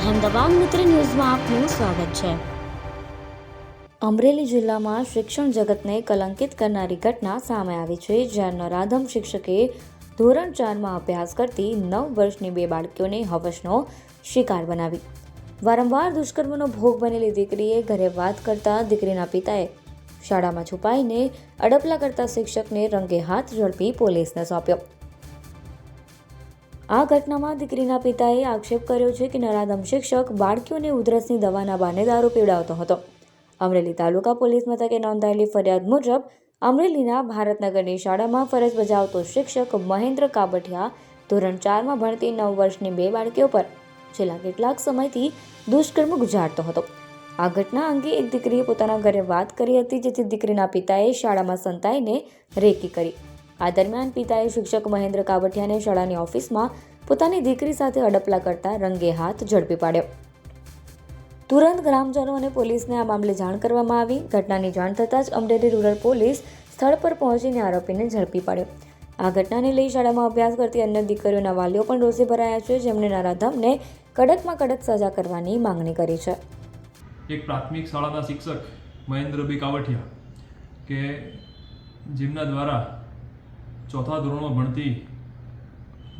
અહેમદાબાદ મિત્ર ન્યૂઝમાં આપનું સ્વાગત છે. અમરેલી જિલ્લામાં શિક્ષણ જગતને કલંકિત કરનારી ઘટના સામે આવી છે જ્યાં નરાધમ શિક્ષકે ધોરણ ચારમાં અભ્યાસ કરતી નવ વર્ષની બે બાળકીઓને હવસનો શિકાર બનાવી. વારંવાર દુષ્કર્મનો ભોગ બનેલી દીકરીએ ઘરે વાત કરતા દીકરીના પિતાએ શાળામાં છુપાઈને અડપલા કરતા શિક્ષકને રંગે હાથ ઝડપી પોલીસને સોંપ્યો. આ ઘટનામાં દીકરીના પિતાએ આક્ષેપ કર્યો છે કે નરાધમ શિક્ષક બાળકીઓને ઉધરસની દવાના બહાને દારૂ પીવડાવતો હતો. અમરેલી તાલુકા પોલીસ મથકે નોંધાયેલી ફરિયાદ મુજબ અમરેલીના ભારતનગરની શાળામાં ફરજ બજાવતો શિક્ષક મહેન્દ્ર કાબઠિયા ધોરણ ચારમાં ભણતી નવ વર્ષની બે બાળકીઓ પર છેલ્લા કેટલાક સમયથી દુષ્કર્મ ગુજારતો હતો. આ ઘટના અંગે એક દીકરીએ પોતાના ઘરે વાત કરી હતી, જેથી દીકરીના પિતાએ શાળામાં સંતાઈને રેકી કરી. આ દરમિયાન પિતાએ શિક્ષક મહેન્દ્ર કાબઠિયાને શાળાની ઓફિસમાં પોતાની દીકરી સાથે અડપલા કરતા રંગે હાથ ઝડપી પાડ્યો. તુરંત ગ્રામજનો અને પોલીસને આ મામલે જાણ કરવામાં આવી. ઘટનાની જાણ થતાં જ અમરેલી રૂરલ પોલીસ સ્થળ પર પહોંચીને આરોપીને ઝડપી પાડ્યો. આ ઘટનાને લઈ શાળામાં અભ્યાસ કરતી અન્ય દીકરીઓના વાલીઓ પણ રોષે ભરાયા છે. જેમણે નરાધમને કડકમાં કડક સજા કરવાની માંગણી કરી છે. એક પ્રાથમિક શાળાના શિક્ષક મહેન્દ્રભાઈ કાવઠિયા કે જેમના દ્વારા ચોથા ધોરણમાં ભણતી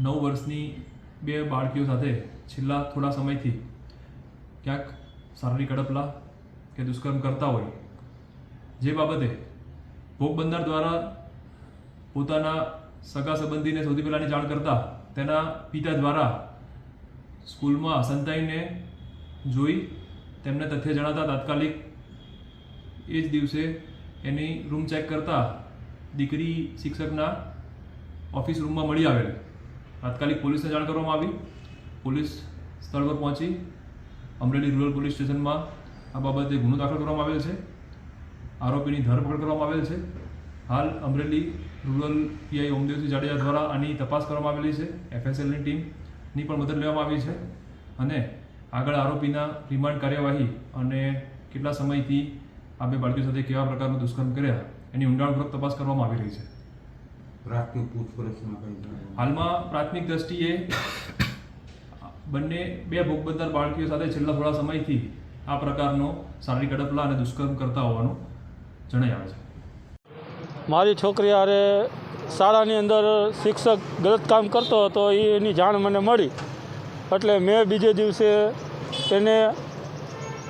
નવ વર્ષની બે બાળકીઓ સાથે છેલ્લા થોડા સમયથી ક્યાંક શારીરિક અડપલા કે દુષ્કર્મ કરતા હોય. જે બાબતે ભોગ બનનાર દ્વારા પોતાના સગા સંબંધીને સૌથી પહેલાંની જાણ કરતા તેના પિતા દ્વારા સ્કૂલમાં સંતાઈને જોઈ તેમને તથ્ય જણાતા તાત્કાલિક એ જ દિવસે એની રૂમ ચેક કરતા દીકરી શિક્ષકના ઓફિસ રૂમમાં મળી આવેલ. તાત્કાલિક પોલીસને જાણ કરવામાં આવી. પોલીસ સ્થળ પર પહોંચી અમરેલી રૂરલ પોલીસ સ્ટેશનમાં આ બાબતે ગુનો દાખલ કરવામાં આવેલ છે. આરોપીની ધરપકડ કરવામાં આવેલ છે. હાલ અમરેલી રૂરલ પીઆઈ ઓમદેવસિંહ જાડેજા દ્વારા આની તપાસ કરવામાં આવેલી છે. એફએસએલની ટીમની પણ મદદ લેવામાં આવી છે અને આગળ આરોપીના રિમાન્ડ કાર્યવાહી અને કેટલા સમયથી આ બે બાળકીઓ સાથે કેવા પ્રકારનું દુષ્કર્મ કર્યા એની ઊંડાણપૂર્વક તપાસ કરવામાં આવી રહી છે. પ્રાથમિક પૂછપરછમાં કઈ હાલમાં પ્રાથમિક દ્રષ્ટિએ બંને બે ભોગ બાળકીઓ સાથે છેલ્લા થોડા સમયથી આ પ્રકારનો શારીરિક અડપલા અને દુષ્કર્મ કરતા હોવાનું જણાઈ આવે છે. મારી છોકરી આરે શાળાની અંદર શિક્ષક ગલત કામ કરતો હતો એ એની જાણ મને મળી. એટલે મેં બીજે દિવસે એને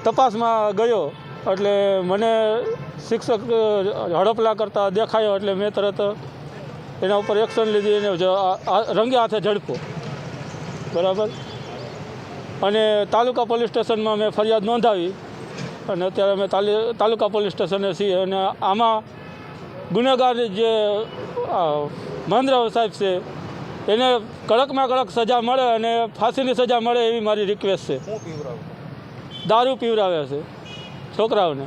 તપાસમાં ગયો. એટલે મને શિક્ષક હડપલા કરતા દેખાયો. એટલે મેં તરત એના ઉપર એક્શન લીધી એને રંગે હાથે ઝડપો. બરાબર? અને તાલુકા પોલીસ સ્ટેશનમાં મેં ફરિયાદ નોંધાવી. અને અત્યારે અમે તાલી તાલુકા પોલીસ સ્ટેશને છીએ અને આમાં ગુનેગાર જે મહેન્દ્ર સાહેબ છે એને કડકમાં કડક સજા મળે અને ફાંસીની સજા મળે એવી મારી રિક્વેસ્ટ છે. દારૂ પીવરાવે છે. છોકરાઓને.